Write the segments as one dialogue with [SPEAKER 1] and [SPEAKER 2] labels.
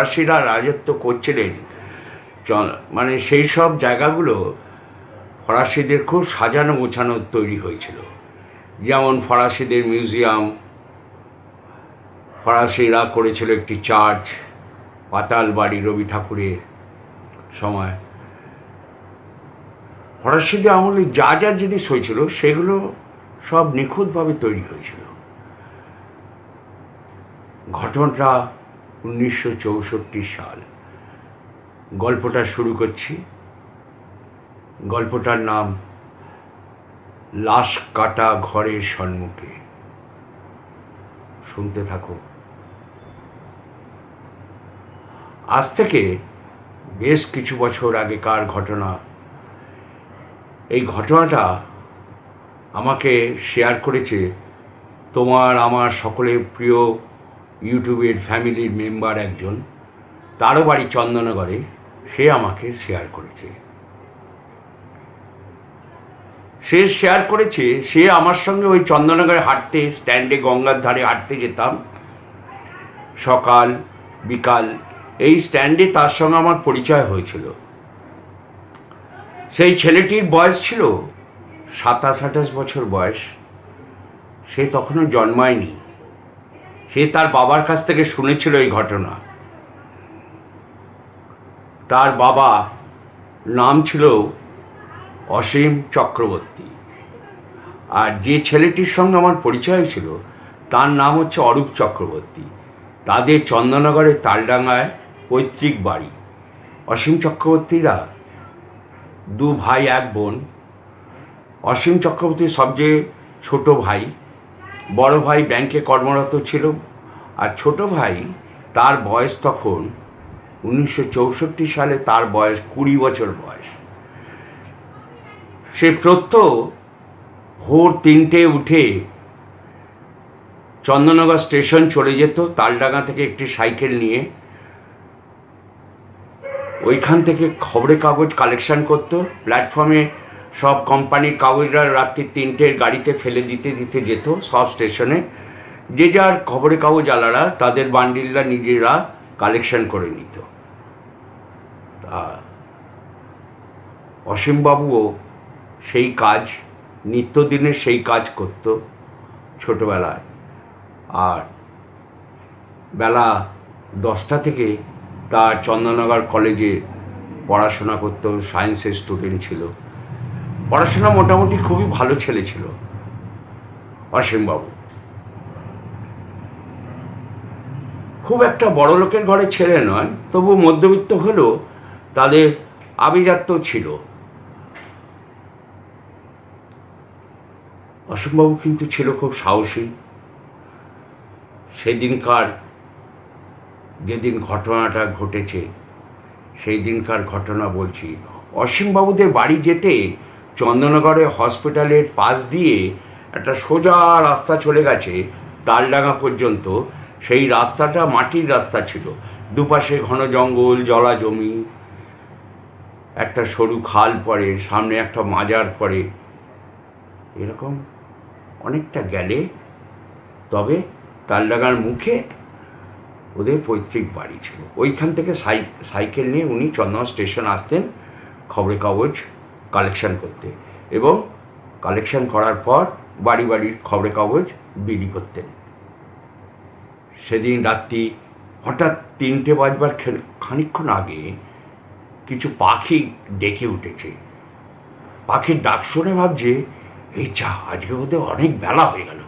[SPEAKER 1] ফরাসিরা রাজত্ব করছিলেন। মানে সেই সব জায়গাগুলো ফরাসিদের খুব সাজানো গোছানো তৈরি হয়েছিল। যেমন ফরাসিদের মিউজিয়াম, ফরাসিরা করেছিল একটি চার্চ পাতাল বাড়ি রবি ঠাকুরের সময়। ফরাসিদের আমলে যা যা জিনিস হয়েছিল, সেগুলো সব নিখুঁতভাবে তৈরি হয়েছিল। ঘটনাটা উনিশশো চৌষট্টি সাল। গল্পটা শুরু করছি। গল্পটার নাম লাশ কাটা ঘরের সম্মুখে। শুনতে থাকো। আজ থেকে বেশ কিছু বছর আগেকার ঘটনা। এই ঘটনাটা আমাকে শেয়ার করেছে তোমার, আমার সকলের প্রিয় ইউটিউবের ফ্যামিলির মেম্বার একজন, তারও বাড়ি চন্দনগরে সে আমাকে শেয়ার করেছে। সে শেয়ার করেছে, সে আমার সঙ্গে ওই চন্দনগরে হাঁটতে, স্ট্যান্ডে গঙ্গার ধারে হাঁটতে যেতাম। সকাল, বিকাল, এই স্ট্যান্ডে তার সঙ্গে আমার পরিচয় হয়েছিল। সেই ছেলেটির বয়স ছিল সাতাশ আঠাশ বছর বয়স। সে তখনও জন্মায়নি। সে তার বাবার কাছ থেকে শুনেছিল এই ঘটনা। তার বাবা নাম ছিল অসীম চক্রবর্তী। আর যে ছেলেটির সঙ্গে আমার পরিচয় ছিল, তার নাম হচ্ছে অরূপ চক্রবর্তী। তাদের চন্দননগরে তালডাঙ্গায় পৈতৃক বাড়ি। অসীম চক্রবর্তীরা দু ভাই, এক বোন। অসীম চক্রবর্তী সবচেয়ে ছোট ভাই। বড় ভাই ব্যাংকে কর্মরত ছিল আর ছোট ভাই তার বয়স তখন উনিশশো চৌষট্টি সালে তার বয়স কুড়ি বছর বয়স। সে প্রত্যহ ভোর তিনটে উঠে চন্দননগর স্টেশন চলে যেত, তালডাঙ্গা থেকে একটি সাইকেল নিয়ে। ওইখান থেকে খবরের কাগজ কালেকশন করতো, প্ল্যাটফর্মে সব কোম্পানির কাগজরা রাত্রি তিনটের গাড়িতে ফেলে দিতে দিতে যেত, সব স্টেশনে যে যার খবরের কাগজ আলারা, তাদের বান্ডিলরা নিজেরা কালেকশন করে নিত। তা অসীমবাবুও সেই কাজ নিত্যদিনের সেই কাজ করত ছোটবেলায়। আর বেলা দশটা থেকে তার চন্দননগর কলেজে পড়াশোনা করতো সায়েন্সের স্টুডেন্ট ছিল। পড়াশোনা মোটামুটি খুবই ভালো ছেলে ছিল। অসীমবাবু। খুব একটা বড় লোকের ঘরে ছেলে নয়, তবু মধ্যবিত্ত হলেও তাদের আভিজাত্য ছিল। অসীমবাবু কিন্তু ছিল খুব সাহসী। সেদিনকার যেদিন ঘটনাটা ঘটেছে সেই দিনকার ঘটনা বলছি। অসীমবাবুদের বাড়ি যেতে চন্দননগরে হসপিটালের পাশ দিয়ে একটা সোজা রাস্তা চলে গেছে, তালডাঙ্গা পর্যন্ত। সেই রাস্তাটা মাটির রাস্তা ছিল। দুপাশে ঘন জঙ্গল, জলা জমি, একটা সরু খাল পড়ে, সামনে একটা মাজার পড়ে। এরকম অনেকটা গেলে, তবে তালডাঙ্গার মুখে ওদের পৈতৃক বাড়ি ছিল। ওইখান থেকে সাই, সাইকেল নিয়ে উনি চন্দন স্টেশন আসতেন খবরের কাগজ কালেকশন করতে। এবং কালেকশন করার পর বাড়ি বাড়ির খবরের কাগজ বিলি করতেন সেদিন রাত্রি হঠাৎ তিনটে বাজবার খে- খানিকক্ষণ আগে কিছু পাখি ডেকে উঠেছে। পাখির ডাক শুনে ভাবছে, এই চা আজকে বোধহয় অনেক বেলা হয়ে গেল।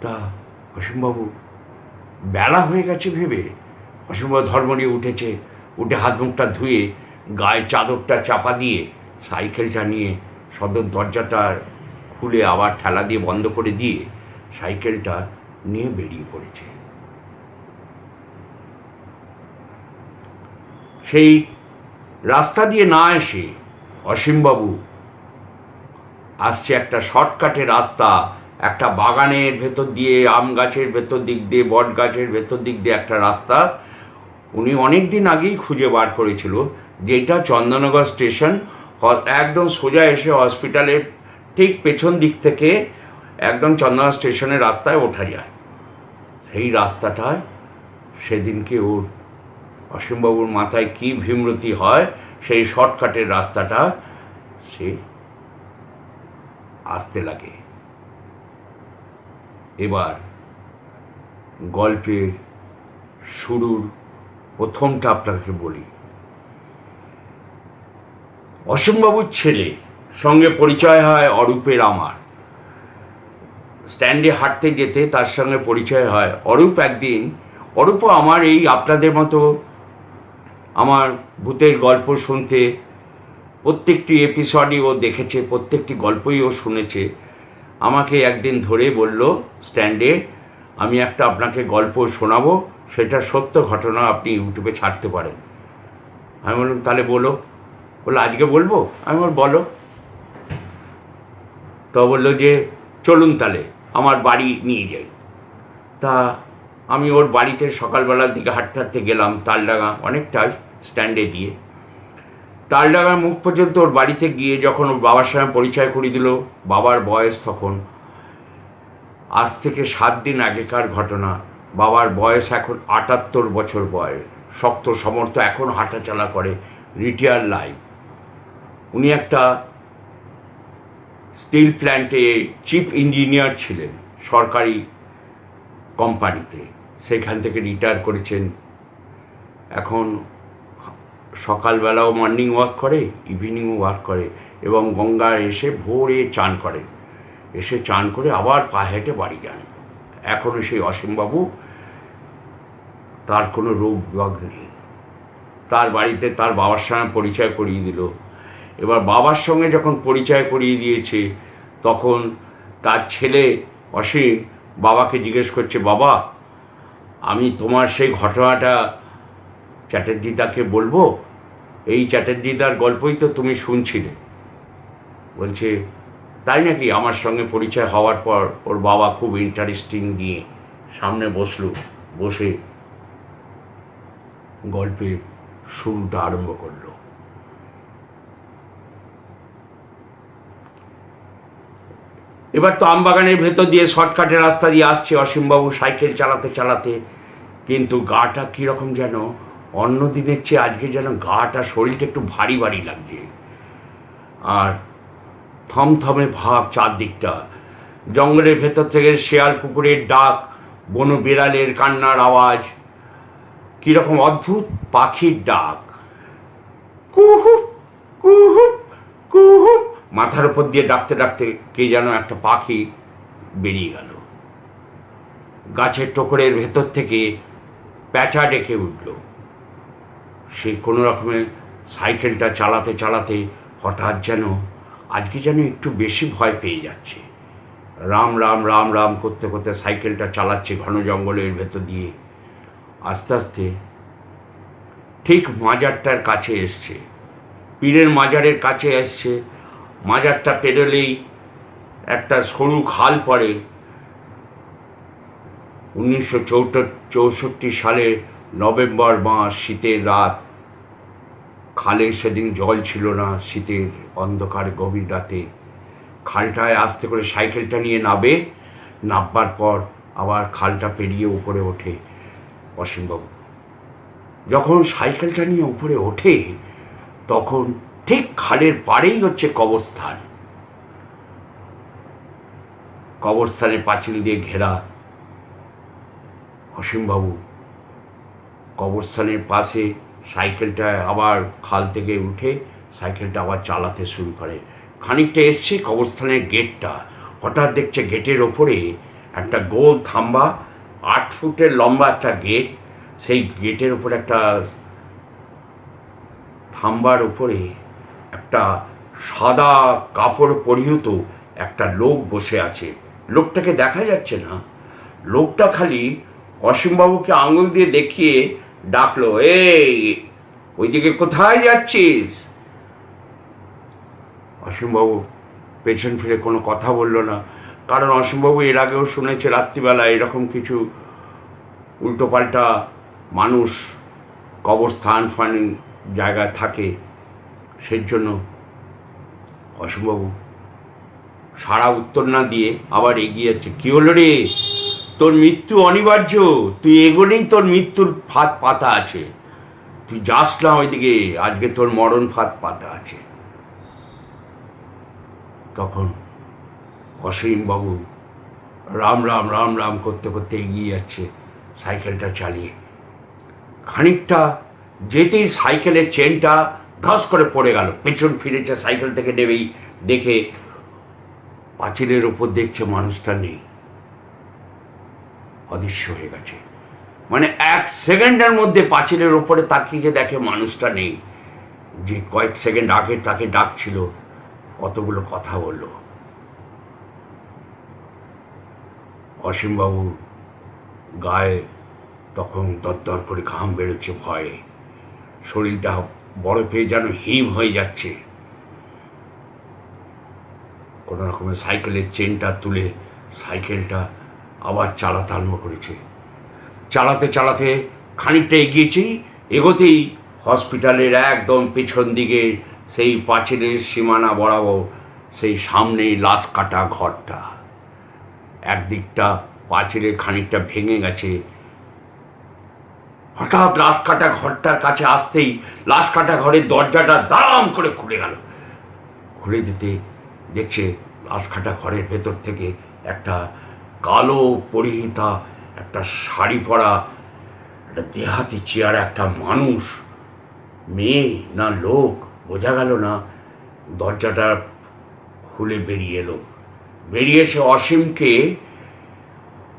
[SPEAKER 1] তা অসীমবাবু, বেলা হয়ে গেছে ভেবে অসীমবাবু ধর্ম নিয়ে উঠেছে, উঠে হাত মুখটা ধুয়ে গায়ে চাদরটা চাপা দিয়ে সাইকেলটা নিয়ে সদর দরজাটা খুলে আবার ঠেলা দিয়ে বন্ধ করে দিয়ে সাইকেলটা নিয়ে বেরিয়ে পড়েছে। সেই রাস্তা দিয়ে না এসে অসীমবাবু আসছে একটা শর্টকাটে রাস্তা, একটা বাগানের ভেতর দিয়ে, আম গাছের ভেতর দিক দিয়ে, বট গাছের ভেতর দিক দিয়ে একটা রাস্তা। উনি অনেক দিন আগেই খুঁজে বার করেছিল যেটা চন্দননগর স্টেশন একদম সোজা এসে হসপিটালের ঠিক পেছন দিক থেকে একদম চন্দননগর স্টেশনের রাস্তায় ওঠা যায়। সেই রাস্তাটায় সেদিনকে ওর অসীমবাবুর মাথায় কি ভীমরতি হয়, সেই শর্টকাটের রাস্তাটা সে আসতে লাগে। এবার গল্পের শুরুর প্রথমটা আপনাকে বলি। অসীমবাবুর ছেলে, সঙ্গে পরিচয় হয় অরূপের আমার। স্ট্যান্ডে হাঁটতে যেতে তার সঙ্গে পরিচয় হয় অরূপ একদিন অরূপও আমার এই আপনাদের মতো আমার ভূতের গল্প শুনতে প্রত্যেকটি এপিসোডই ও দেখেছে, প্রত্যেকটি গল্পই ও শুনেছে। আমাকে একদিন ধরে বলল, স্ট্যান্ডে, আমি একটা আপনাকে গল্প শোনাবো, সেটা সত্য ঘটনা আপনি ইউটিউবে ছাড়তে পারেন। আমি বললাম, তাহলে বলো। বলল, আজকে বলব? আমি বল বলো। তো বলল যে, চলুন তাহলে, আমার বাড়ি নিয়ে যাই। তা আমি ওর বাড়িতে সকালবেলার দিকে হাঁটতে হাঁটতে গেলাম তালডাঙ্গা অনেকটাই স্ট্যান্ডে দিয়ে। তালডাঙ্গার মুখ পর্যন্ত ওর বাড়িতে গিয়ে যখন ওর বাবার সঙ্গে পরিচয় করিয়ে দিল, বাবার বয়স তখন আজ থেকে সাত দিন আগেকার ঘটনা। বাবার বয়স এখন আটাত্তর বছর বয়স, শক্ত সমর্থ এখন হাঁটাচলা করে রিটায়ার লাইফ। উনি একটা স্টিল প্ল্যান্টে চিফ ইঞ্জিনিয়ার ছিলেন, সরকারি কোম্পানিতে সেখান থেকে রিটায়ার করেছেন। এখন সকালবেলাও মর্নিং ওয়াক করে ইভিনিংও ওয়াক করে এবং গঙ্গায় এসে ভোরে চান করে। এসে চান করে আবার পা হেঁটে বাড়ি যান। এখনও সেই অসীমবাবু, তার কোনো রোগ রোগ নেই। তার বাড়িতে তার বাবার সঙ্গে পরিচয় করিয়ে দিল। এবার বাবার সঙ্গে যখন পরিচয় করিয়ে দিয়েছে, তখন তার ছেলে অসীম বাবাকে জিজ্ঞেস করছে, বাবা, আমি তোমার সেই ঘটনাটা চ্যাটার্জিদাকে বলব? এই চ্যাটার্জিদার গল্পই তো তুমি শুনছিলে। বলছে, তাই নাকি আমার সঙ্গে পরিচয় হওয়ার পর ওর বাবা খুব ইন্টারেস্টিং নিয়ে সামনে বসল, বসে গল্পের শুরুটা আরম্ভ করল। এবার তো আমবাগানের ভেতর দিয়ে শর্টকাটের রাস্তা দিয়ে আসছে অসীমবাবু সাইকেল চালাতে চালাতে। কিন্তু গাটা কীরকম যেন, অন্য দিনের চেয়ে আজকে যেন গাটা শরীরটা একটু ভারী ভারী লাগছে। আর থমথমে ভাব চারদিকটা। জঙ্গলের ভেতর থেকে শেয়াল কুকুরের ডাক, বন বিড়ালের কান্নার আওয়াজ কীরকম অদ্ভুত পাখির ডাক। কুহু কুহুপ মাথার উপর দিয়ে ডাকতে ডাকতে কে যেন একটা পাখি বেরিয়ে গেল। গাছের টোকরের ভেতর থেকে প্যাঁচা ডেকে উঠল। সে কোনো রকমে সাইকেলটা চালাতে চালাতে হঠাৎ যেন, আজকে যেন একটু বেশি ভয় পেয়ে যাচ্ছে। রাম রাম রাম রাম করতে করতে সাইকেলটা চালাচ্ছে ঘন জঙ্গলের ভেতর দিয়ে। আস্তে আস্তে ঠিক মাজারটার কাছে এসছে। পীরের মাজারের কাছে এসছে। মাজারটা পেরোলেই একটা সরু খাল পড়ে। উনিশশো চৌষট্টি সালে নভেম্বর মাস, শীতের রাত। খালে সেদিন জল ছিল না, শীতের অন্ধকার গভীর রাতে। খালটায় আস্তে করে সাইকেলটা নিয়ে নাবে নাববার পর আবার খালটা পেরিয়ে উপরে ওঠে অসীমবাবু। যখন সাইকেলটা নিয়ে উপরে ওঠে, তখন ঠিক খালের পাড়েই হচ্ছে কবরস্থান। কবরস্থানে পাঁচিল দিয়ে ঘেরা অসীমবাবু, কবরস্থানের পাশে সাইকেলটা আবার খাল থেকে উঠে সাইকেলটা আবার চালাতে শুরু করে। খানিকটা এসছে কবরস্থানের গেটটা। হঠাৎ দেখছে গেটের ওপরে একটা গোল থাম্বা, আট ফুটের লম্বা একটা গেট। সেই গেটের ওপরে একটা থাম্বার উপরে একটা সাদা কাপড় পরিহিত একটা লোক বসে আছে। লোকটাকে দেখা যাচ্ছে না। লোকটা খালি অসীমবাবুকে আঙুল দিয়ে দেখিয়ে ডাকলো, এই, ওইদিকে কোথায় যাচ্ছিস? অসীমবাবু পেছন ফিরে কোনো কথা বলল না, কারণ অসীমবাবু এর আগেও শুনেছে রাত্রিবেলা এরকম কিছু উল্টোপাল্টা মানুষ কবরস্থান ফান জায়গায় থাকে। সেই জন্য অসীমবাবু সারা উত্তর না দিয়ে আবার এগিয়ে যাচ্ছে। কী হলো রে? তোর মৃত্যু অনিবার্য। তুই এগোলেই তোর মৃত্যুর ফাঁদ পাতা আছে। তুই যাস না ওইদিকে। আজকে তোর মরণ ফাঁদ পাতা আছে। তখন অসীমবাবু রাম রাম রাম রাম করতে করতে এগিয়ে যাচ্ছে সাইকেলটা চালিয়ে। খানিকটা যেতেই সাইকেলের চেনটা ধস করে পড়ে গেল। পেছন ফিরেছে, সাইকেল থেকে নেবেই দেখে পাঁচিলের ওপর দেখছে মানুষটা নেই। অদৃশ্য হয়ে গেছে। মানে এক সেকেন্ডের মধ্যে পাঁচিলের ওপরে তাকিয়ে দেখে মানুষটা নেই। যে কয়েক সেকেন্ড আগে তাকে ডাকছিল, কতগুলো কথা বলল। অসীমবাবু গায়ে তখন দরদর করে ঘাম বেরোচ্ছে ভয়ে। শরীরটা বরফে যেন হিম হয়ে যাচ্ছে। কোনো রকমের সাইকেলের চেনটা তুলে সাইকেলটা আবার চালাতে আরম্ভ করেছে। চালাতে চালাতে খানিকটা এগিয়েছি, এগোতেই হসপিটালের একদম পেছন দিকে সেই পাঁচিলের সীমানা বরাবর সেই সামনেই লাশ কাটা ঘরটা। একদিকটা পাঁচিলের খানিকটা ভেঙে গেছে হঠাৎ লাশ কাটা ঘরটার কাছে আসতেই লাশ কাটা ঘরের দরজাটা দাম করে খুলে গেল। খুলে দিতে দেখছে লাশ কাটা ঘরের ভেতর থেকে একটা কালো পরিহিতা, একটা শাড়ি পরা, একটা দেহাতি চেয়ার একটা মানুষ, মেয়ে না লোক, বোঝা গেল না, দরজাটা খুলে বেরিয়ে এলো। বেরিয়ে এসে অসীমকে,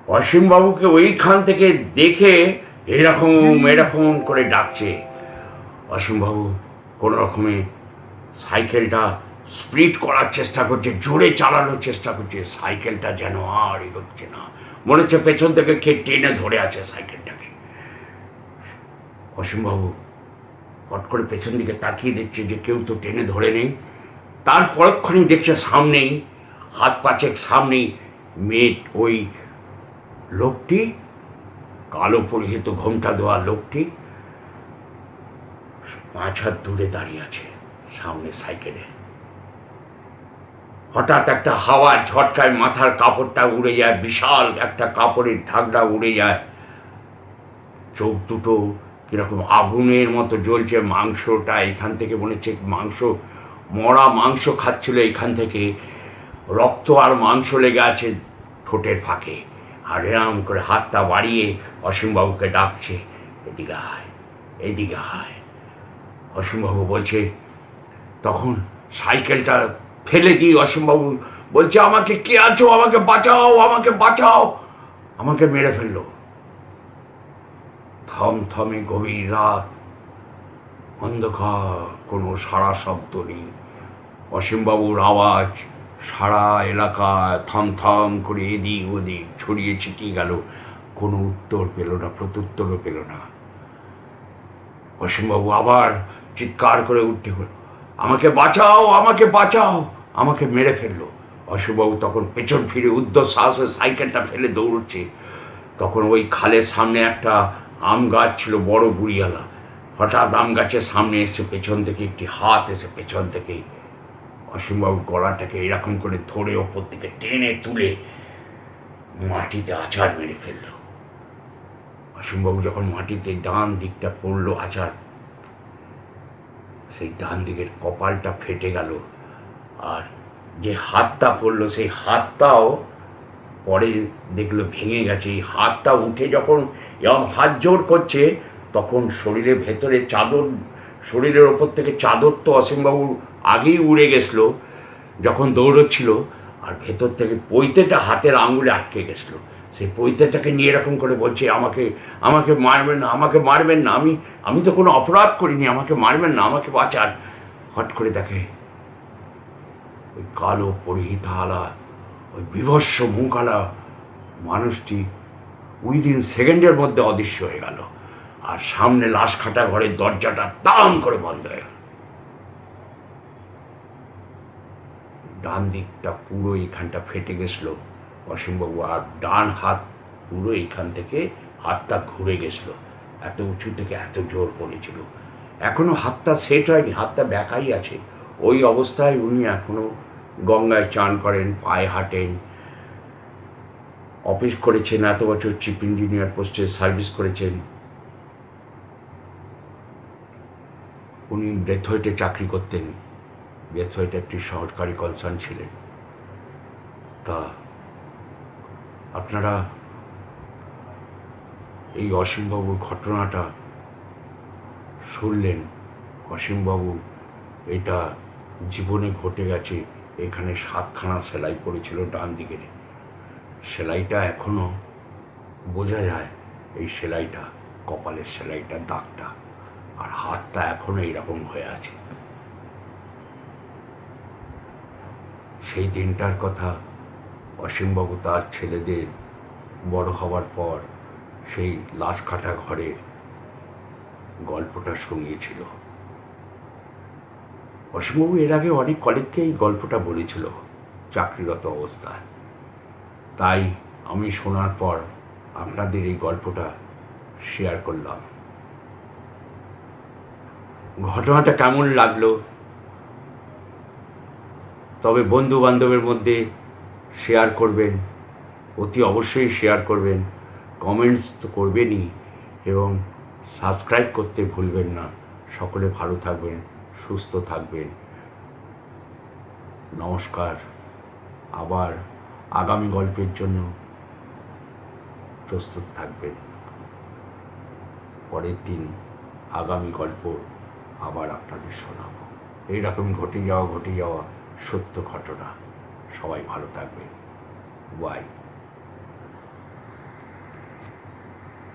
[SPEAKER 1] অসীমবাবুকে ওইখান থেকে দেখে এরকম এরকম করে ডাকছে। অসীমবাবু কোনো রকমে সাইকেলটা স্প্রিট করার চেষ্টা করছে, জোরে চালানোর চেষ্টা করছে। সাইকেলটা যেন আর এগোচ্ছে না। মনে হচ্ছে পেছন থেকে কে টেনে ধরে আছে সাইকেলটাকে। অসীমবাবু হট করে পেছন দিকে তাকিয়ে দেখছে যে কেউ তো টেনে ধরে নেই। তার পরক্ষণেই দেখছে সামনেই, হাত পাচেক সামনেই, মেয়ে, ওই লোকটি কালো পরিহিত ঘোমটা দেওয়া লোকটি পাঁচ হাত দূরে দাঁড়িয়ে আছে, সামনে সাইকেলে। হঠাৎ একটা হাওয়ার ঝটকায় মাথার কাপড়টা উড়ে যায়, বিশাল একটা কাপড়ের ঢাকটা উড়ে যায়। চোখ দুটো কীরকম আগুনের মতো জ্বলছে, মাংসটা এখান থেকে মনে হচ্ছে মাংস, মরা মাংস খাচ্ছিল এখান থেকে। রক্ত আর মাংস লেগে আছে ঠোঁটের ফাঁকে। আর করে হাতটা বাড়িয়ে অসীমবাবুকে ডাকছে, এদিকে আয় এদিকে আয়। অসীমবাবু বলছে, তখন সাইকেলটা ফেলে দিয়ে অসীমবাবু। বলছে, আমাকে কে আছো? আমাকে বাঁচাও আমাকে বাঁচাও। আমাকে মেরে ফেলল। থমথমে গভীর রাত। অন্ধকার, কোনো সারা শব্দ নেই। অসীমবাবুর আওয়াজ সারা এলাকায় থমথম করে এদিক ওদিক ছড়িয়ে ছিটিয়ে গেল। কোনো উত্তর পেল না, প্রত্যুত্তরও পেল না। অসীমবাবু আবার চিৎকার করে উঠতে হল। আমাকে বাঁচাও আমাকে বাঁচাও, আমাকে মেরে ফেলল। অসীমবাবু তখন পেছন ফিরে উদ্যোগ সাহসে সাইকেলটা ফেলে দৌড়চ্ছে। তখন ওই খালের সামনে একটা আম গাছ ছিল, বড় বুড়িয়ালা হঠাৎ আম গাছের সামনে এসে পেছন থেকে একটি হাত এসে পেছন থেকে অসীমবাবুর গলাটাকে এরকম করে ধরে ওপর থেকে টেনে তুলে মাটিতে আচার মেরে ফেলল। অসীমবাবু যখন মাটিতে ডান দিকটা পড়ল আচার, সেই ডান দিকের কপালটা ফেটে গেল আর যে হাতটা পড়ল সেই হাতটাও পরে দেখল ভেঙে গেছে। এই হাতটা উঠে যখন এরকম হাত জোর করছে, তখন শরীরের ভেতরে চাদর, শরীরের ওপর থেকে চাদর তো অসীমবাবুর আগেই উড়ে গেছিল, যখন দৌড়চ্ছিল, আর ভেতর থেকে পৈতেটা হাতের আঙুলে আটকে গেছিল। সেই পৈতেটাকে নিয়ে এরকম করে বলছে, আমাকে আমাকে মারবেন না, আমাকে মারবেন না, আমি আমি তো কোনো অপরাধ করিনি, আমাকে মারবেন না, আমাকে বাঁচান। হট করে দেখে ওই কালো পরিহিত আলা ওই বিভৎস মুখালা মানুষটি উইদিন সেকেন্ডের মধ্যে অদৃশ্য হয়ে গেল। আর সামনে লাশ খাটা ঘরের দরজাটা দাম করে বন্ধ হয়ে গেল। ডান দিকটা পুরো এখানটা ফেটে গেছিল। অসীমবাবু আর ডান হাত পুরো এখান থেকে হাতটা ঘুরে গেছিল। এত উঁচু থেকে এত জোর পড়েছিল। এখনও হাতটা সেট হয়নি, হাতটা ব্যাকাই আছে। ওই অবস্থায় উনি এখনও গঙ্গায় চান করেন, পায়ে হাঁটেন। অফিস করেছেন, এত বছর চিফ ইঞ্জিনিয়ার পোস্টে সার্ভিস করেছেন। উনি ব্রেথওয়েটে চাকরি করতেন। ব্রেথওয়েটে একটি সরকারি কনসার্ন ছিলেন। তা আপনারা এই অসীমবাবুর ঘটনাটা শুনলেন? অসীমবাবু, এটা জীবনে ঘটে গেছে, এখানে সাতখানা সেলাই পড়েছিল ডান দিকে। সেলাইটা এখনও বোঝা যায়, এই সেলাইটা, কপালের সেলাইটার দাগটা। আর হাতটা এখনও এইরকম হয়ে আছে। সেই দিনটার কথা অসীমবাবু তার ছেলেদের বড় হওয়ার পর সেই লাশ কাটা ঘরের গল্পটা শুনিয়েছিল। অসীমবাবু এর আগে অনেক কলেজকে এই গল্পটা বলেছিল চাকরিরত অবস্থায়। তাই আমি শোনার পর আপনাদের এই গল্পটা শেয়ার করলাম। ঘটনাটা কেমন লাগল? তবে বন্ধু বান্ধবের মধ্যে শেয়ার করবেন, অতি অবশ্যই শেয়ার করবেন কমেন্টস তো করবেনই এবং সাবস্ক্রাইব করতে ভুলবেন না। সকলে ভালো থাকবেন, সুস্থ থাকবেন। নমস্কার। আবার আগামী গল্পের জন্য প্রস্তুত থাকবেন। পরের দিন আগামী গল্প আবার আপনাদের শোনাবো। এইরকম ঘটে যাওয়া ঘটে যাওয়া সত্য ঘটনা। সবাই ভালো থাকবে বাই